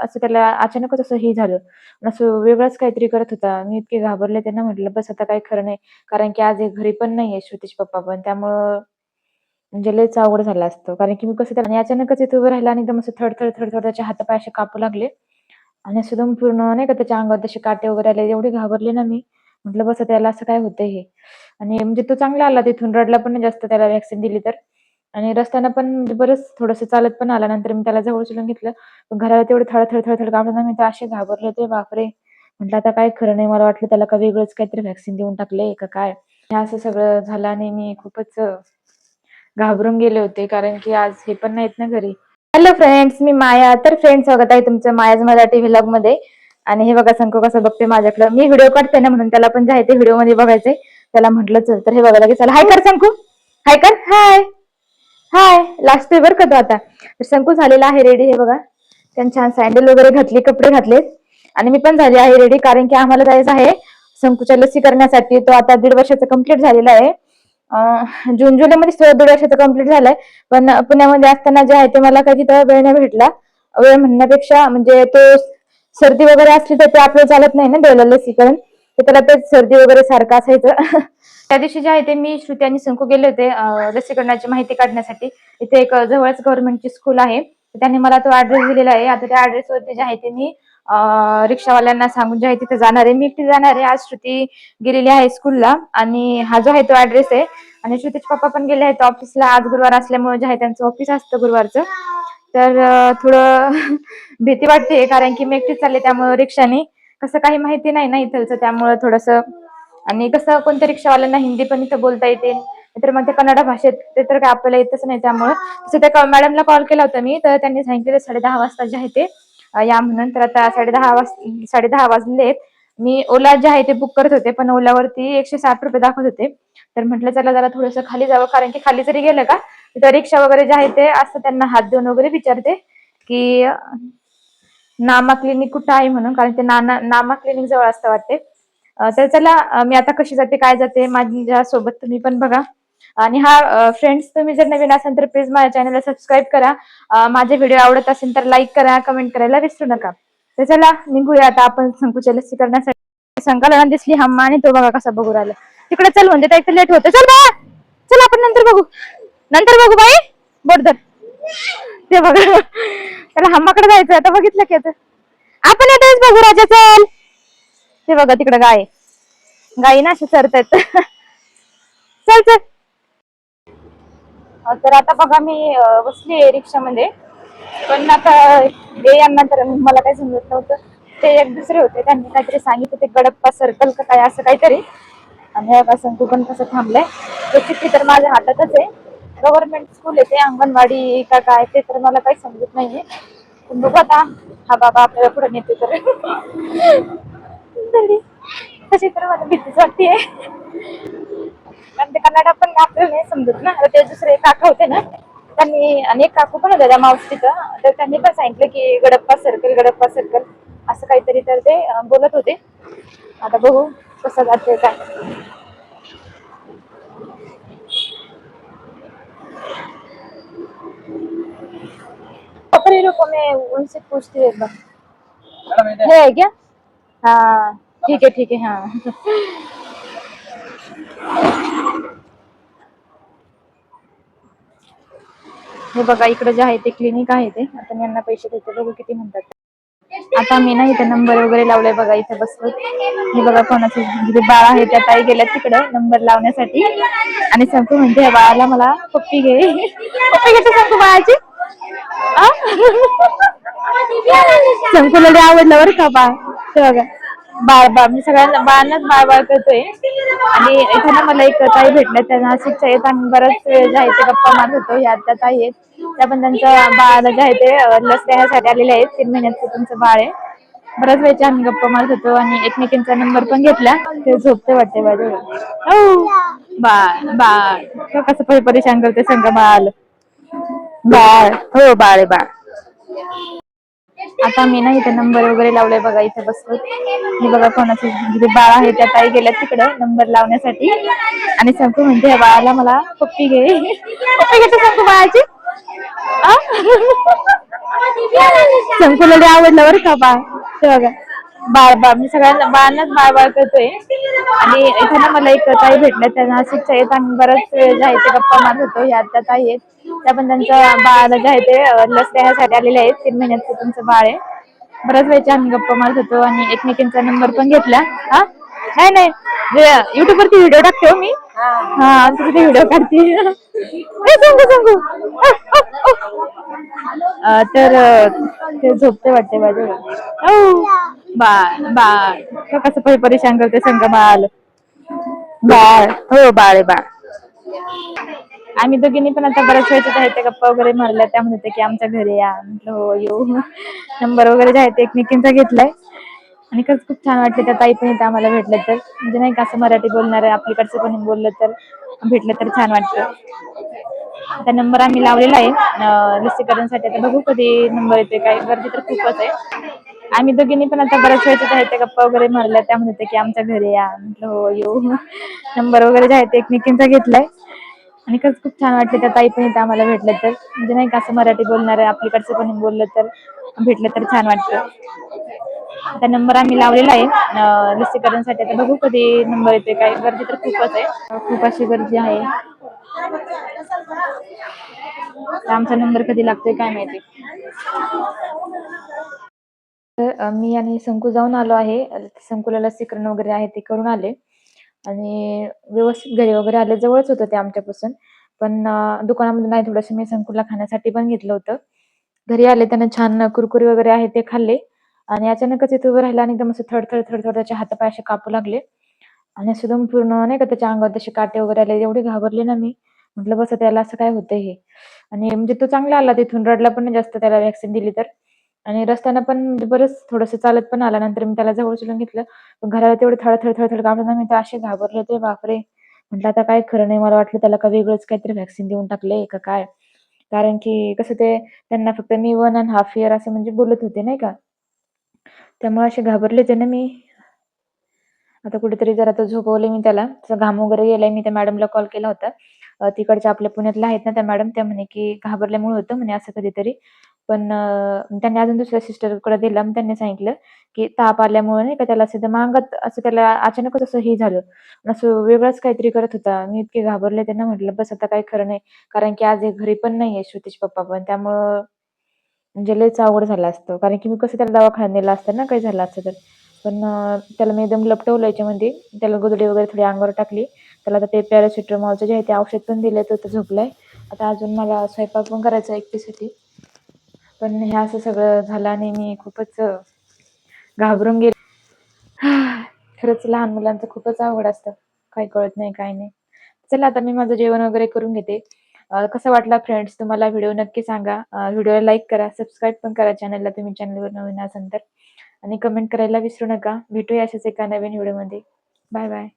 असं त्याला अचानकच असं हे झालं. असं वेगळंच काहीतरी करत होता. मी इतके घाबरले त्यांना म्हटलं, "बस आता काही खरं नाही." कारण की आज हे घरी पण नाहीये श्रुतीचे पप्पा पण. त्यामुळं म्हणजे लयच अवघड झालं असतं. कारण की मी कसं त्याला अचानकच इथे उभं राहिला आणि एकदम असं थड थडथड त्याचे हातापाय असे कापू लागले आणि असं पूर्ण नाही का त्याच्या अंगावर तसे काटे वगैरे आले. एवढे घाबरले ना मी. म्हटलं, "बस त्याला असं काय होतं हे." आणि म्हणजे तो चांगला आला तिथून. रडला पण जास्त त्याला व्हॅक्सिन दिली तर. आणि रस्त्यानं पण म्हणजे बरंच थोडंसं चालत पण आला. नंतर मी त्याला जवळ चलून घेतलं. पण घराला तेवढं थरथर, थरथर कापलं मी तर असे घाबरले होते बापरे! म्हटलं आता काय खरं नाही. मला वाटलं त्याला का वेगळंच काहीतरी व्हॅक्सिन देऊन टाकले का काय? हे असं सगळं झालं आणि मी खूपच घाबरून गेले होते. कारण की आज हे पण नाहीत ना घरी. हॅलो फ्रेंड्स, मी माया. तर फ्रेंड्स स्वागत आहे तुमचं मायाज मराठी व्लॉगमध्ये. आणि हे बघा संको कसं बघते माझ्याकडं. मी व्हिडिओ काढते ना म्हणून त्याला पण जे आहे ते व्हिडिओमध्ये बघायचंय. त्याला म्हटलं चल तर हे बघा लगेच चला हाय कर संकू. हाय कर. हाय. हाय. लास्ट आहे बरं का तो आता. तर संकू झालेला आहे रेडी हे बघा. त्यांनी छान सँडल वगैरे घातली, कपडे घातलेत. आणि मी पण झाली आहे रेडी कारण की आम्हाला जायचं आहे संकूच्या लसी करण्यासाठी. तो आता दीड वर्षाचा कंप्लीट झालेला आहे. जून जून जुलैमध्ये दीड वर्षाचा कंप्लीट झालाय. पण पुण्यामध्ये असताना जे आहे ते मला काही तिथं वेळ नाही भेटला. वेळ म्हणण्यापेक्षा म्हणजे तो सर्दी वगैरे असली तर ते आपलं चालत नाही ना द्यायला लसीकरण. तर त्याला तेच सर्दी वगैरे सारखं असायचं. त्या दिवशी जे आहे ते मी, श्रुती आणि संकू गेले होते लसीकरणाची माहिती काढण्यासाठी. इथे एक जवळच गव्हर्नमेंटची स्कूल आहे. त्यांनी मला तो ऍड्रेस दिलेला आहे. आता त्या ऍड्रेसवरती जे आहे ते मी रिक्षावाल्यांना सांगून जे आहे तिथे जाणार आहे. मी एकटी जाणार आहे. आज श्रुती गेलेली आहे स्कूलला आणि हा जो आहे तो ऍड्रेस आहे. आणि श्रुतीचे पप्पा पण गेले आहेत ऑफिसला. आज गुरुवार असल्यामुळे जे आहे त्यांचं ऑफिस असतं गुरुवारचं. तर थोडं भीती वाटते कारण की मी एकटीच चालले त्यामुळे रिक्षाने. कसं काही माहिती नाही ना इथलचं त्यामुळं थोडंसं आणि कसं कोणत्या रिक्षावाल्यांना हिंदी पण इथं बोलता येते. तर मग ते कन्नड भाषेत ते तर काय आपल्याला येतच नाही त्यामुळे तसं त्या मॅडमला कॉल केला होता मी तर त्यांनी सांगितलेलं साडेदहा वाजता जे आहे ते या म्हणून. तर आता साडे दहा वाज वाजले वाजलेत. मी ओला जे आहे ते बुक करत होते पण ओलावरती एकशे साठ रुपये दाखवत होते. तर म्हटलं चला जरा थोडंसं खाली जावं कारण की खाली जरी गेलं का तिथं रिक्षा वगैरे जे आहे ते असं त्यांना हात देऊन वगैरे विचारते की नामा क्लिनिक कुठं आहे म्हणून कारण ते नाना नामा क्लिनिक जवळ असतं वाटते. तर चला मी आता कशी जाते काय जाते माझ्या सोबत तुम्ही पण बघा. आणि हा फ्रेंड्स तुम्ही जर नवीन असाल तर प्लीज माझ्या चॅनलला सबस्क्राईब करा. माझे व्हिडिओ आवडत असेल तर लाईक करा, कमेंट करायला विसरू नका. तर चला निघूया आता आपण संकुच्या लसीकरणासाठी करण्यासाठी. दिसली हम्मा आणि तो बघा कसा बघू राहिला. तिकडे चल म्हणजे तर लेट होतं. चल बा चल आपण नंतर बघू. नंतर बघू बाई. बोर्डर ते बघा त्याला हम्माकडे जायचं आता बघितलं की आता. आपण येतोच बघू राजा चल. ते बघा तिकडे गाय. गायी ना अशा चरतायत. चल चल. तर आता बघा मी बसली रिक्षा रिक्षामध्ये. पण आता हे यांना तर मला काही समजत नव्हतं. ते एक दुसरे होते त्यांनी काहीतरी सांगितलं ते गडप्पा सर्कल का काय असं काहीतरी. आणि हे बघा पण कसं थांबलंय. तो चिठ्ठी तर माझ्या हातातच आहे. गव्हर्नमेंट स्कूल आहे ते अंगणवाडी का काय ते तर मला काही समजत नाहीये. पण बघू आता हा बाबा आपल्याला पुढे नेते तर. तशी तर मला भीतीच वाटतेय. कारण ते कन्नडा पण आपल्याला नाही समजत ना. ते दुसरे काका होते ना त्यांनी अनेक काकू पण होत्या त्या मावशी तिथं. तर त्यांनी पण सांगितलं की गडप्पा सर्कल, गडप्पा सर्कल असं काहीतरी तर ते बोलत होते. आता बघू कसं जाते काय. मैं उनसे पूछती हूँ एक बार। है क्या? हाँ ठीक है ठीक है हाँ। हे बघा इकडे जे आहे ते क्लिनिक आहे ते. आता मी यांना पैसे देते. बघू किती म्हणतात. आता मी ना इथं नंबर वगैरे लावलाय बघा इथे बसलो हे बघा कोणाचे जे बाळ आहे त्या ताई गेल्या तिकडे नंबर लावण्यासाठी. आणि संकू म्हणते या बाळाला मला पप्पी घे. पप्पी घेते संकू बाळाची? आ? आवडलं बरं का बाळ? ते बघा. बाळ बाळ. मी सगळ्यांना बाळांनाच बाळ बाळ करतोय. आणि इथं मला एक ताई भेटल्या त्या शिक्षा आहेत आणि बराच वेळ जे आहे ते गप्पा मारत होतो. ह्या त्या ताई आहेत. त्या पण त्यांच्या बाळाला जे आहे ते लस देण्यासाठी आलेले आहेत. तीन महिन्याचं तुमचं बाळ आहे. बऱ्याच वेळचे आम्ही गप्पा मारत होतो आणि एकमेकींचा नंबर पण घेतला. ते झोपते वाटते बाजू बाळ बाळ. कसं परेशान करते संघ बाळ बाळ. हो बाळ बाळ. आता मी ना इथे नंबर वगैरे लावलाय बघा इथे बसलो बघा कोणाचे म्हणजे बाळ आहे त्या ताई गेल्या तिकडे नंबर लावण्यासाठी. आणि सांगतो म्हणते बाळाला मला पप्पी घे. पप्पी घेते सांगतो बाळाची? संकुला आवडलं बरं का बाळ. ते बघा. बाळ बाळ मी सगळ्यांना बाळांनाच बाळ बाळ करतोय. आणि इथं ना मला एक ताई भेटल्या त्या नाशिकच्या आहेत आणि बराच वेळ जे आहे ते गप्पा मारत होतो. ह्या त्या ताई आहेत. त्या पण त्यांच्या बाळाला जे आहे ते लस देण्यासाठी आलेले आहेत. तीन महिन्याचं तुमचं बाळ आहे. बऱ्याच वेळची आम्ही गप्पा मारत होतो आणि एकमेकींचा नंबर पण घेतला. हा? नाही नाही. युट्यूब वरती व्हिडिओ टाकते हो मी. हा. तुझे ते व्हिडिओ काढते? सांगू सांगू. तर ते झोपते वाटते माझे बाळ बाळ तो कसं परी परेशान करते संग बाळ बाळ. हो बाळ आहे बाळ. आम्ही दोघींनी पण आता बऱ्याच वेळेचे आहेत त्या गप्पा वगैरे मारल्या त्या म्हणते की आमच्या घरी या. म्हटलं हो येऊ. नंबर वगैरे जे आहे ते एकमेकींचा घेतलाय. आणि खरंच खूप छान वाटले त्या ताई पण इथं आम्हाला भेटलं तर. म्हणजे नाही का असं मराठी बोलणार आहे आपल्याकडचं पण बोललं तर भेटलं तर छान वाटतं. त्या नंबर आम्ही लावलेला आहे. लसीकरणसाठी आता बघू कधी नंबर येते काय गर्दी तर खूपच आहे. आम्ही दोघींनी पण आता बऱ्याच वेळेचे आहेत त्या गप्पा वगैरे मारल्या. त्या म्हणत की आमच्या घरी या. म्हटलं हो येऊ. नंबर वगैरे जे आहे ते एकमेकींचा घेतलाय. आणि खरंच खूप छान वाटले. त्या ताई पण इथं आम्हाला भेटलं तर. म्हणजे नाही का असं मराठी बोलणार आहे आपल्याकडचं पण बोललं तर भेटलं तर छान वाटतं. आता नंबर आम्ही लावलेला आहे. लसीकरणसाठी आता बघू कधी नंबर येते काय गर्दी तर खूपच आहे. खूप अशी गर्दी आहे. तर आमचा नंबर कधी लागतोय काय माहिती. तर मी आणि संकू जाऊन आलो आहे. अं, संकूला लसीकरण वगैरे आहे ते करून आले. आणि व्यवस्थित घरी वगैरे आले जवळच होतं ते आमच्यापासून. पण दुकानामध्ये नाही थोडंसं मी संकूला खाण्यासाठी पण घेतलं होतं. घरी आले त्यांना छान कुरकुरी वगैरे आहे ते खाल्ले. आणि अचानकच इथे उभं राहिलं आणि एकदम असं थडथड थडथड त्याचे हातपाय असे कापू लागले. आणि सुद्धा पूर्ण नाही का त्याच्या अंगावर तसे काटे वगैरे आले. एवढे घाबरले ना मी. म्हटलं बस त्याला असं काय होतं हे? आणि म्हणजे तो चांगला आला तिथून. रडला पण नाही जास्त त्याला व्हॅक्सिन दिली तर. आणि रस्त्यानं पण म्हणजे बरंच थोडस चालत पण आला नंतर मी त्याला जवळ उचलून घेतलं. घराला तेवढे थळथळ थळथळ काढून ना मी तर असे घाबरले होते. बापरे! म्हटलं आता काय खरं नाही. मला वाटलं त्याला का वेगळंच काहीतरी व्हॅक्सिन देऊन टाकले का काय? कारण की कसं ते त्यांना फक्त मी वन अँड हाफ इयर असं म्हणजे बोलत होते नाही का? त्यामुळे असे घाबरले होते ना मी. आता कुठेतरी जरा तो झोपवले मी त्याला. त्याचा घाम वगैरे गेलाय मी त्या मॅडमला कॉल केला होता. तिकडच्या आपल्या पुण्यातल्या आहेत ना त्या मॅडम त्या म्हणे की घाबरल्यामुळे होतं म्हणे असं कधीतरी. पण त्यांनी अजून दुसऱ्या सिस्टरकडे दिला मग त्यांनी सांगितलं की ताप आल्यामुळे नाही का त्याला असं त्या असं त्याला अचानकच असं हे झालं. असं वेगळंच काहीतरी करत होता. मी इतके घाबरले त्यांना म्हटलं बस आता काही खरं नाही. कारण की आज हे घरी पण नाहीये श्रुतीचे पप्पा पण. त्यामुळं म्हणजे लयच अवघड झाला असतं. कारण की मी कसं त्याला दवाखान्यात नेलं असतं ना काही झालं असतं तर. पण त्याला मी एकदम लपटवलं याच्यामध्ये त्याला गुदडी वगैरे थोडी अंगावर टाकली. त्याला आता ते पॅरासिटेमॉलचं जे आहे ते औषध पण दिलं तर झोपलंय. आता अजून मला स्वयंपाक पण करायचा आहे एकटीसाठी. पण हे असं सगळं झालं आणि मी खूपच घाबरून गेले. खरंच लहान मुलांचं खूपच आवड असतं. काही कळत नाही काय नाही. चला आता मी माझं जेवण वगैरे करून घेते. कसा वाटला फ्रेंड्स तुम्हाला व्हिडिओ नक्की सांगा. व्हिडिओला लाईक करा सबस्क्राईब पण करा चॅनलला तुम्ही चॅनलवर नवीन असाल तर. आणि कमेंट करायला विसरू नका. भेटूया अशाच एका नवीन व्हिडिओमध्ये. Bye bye.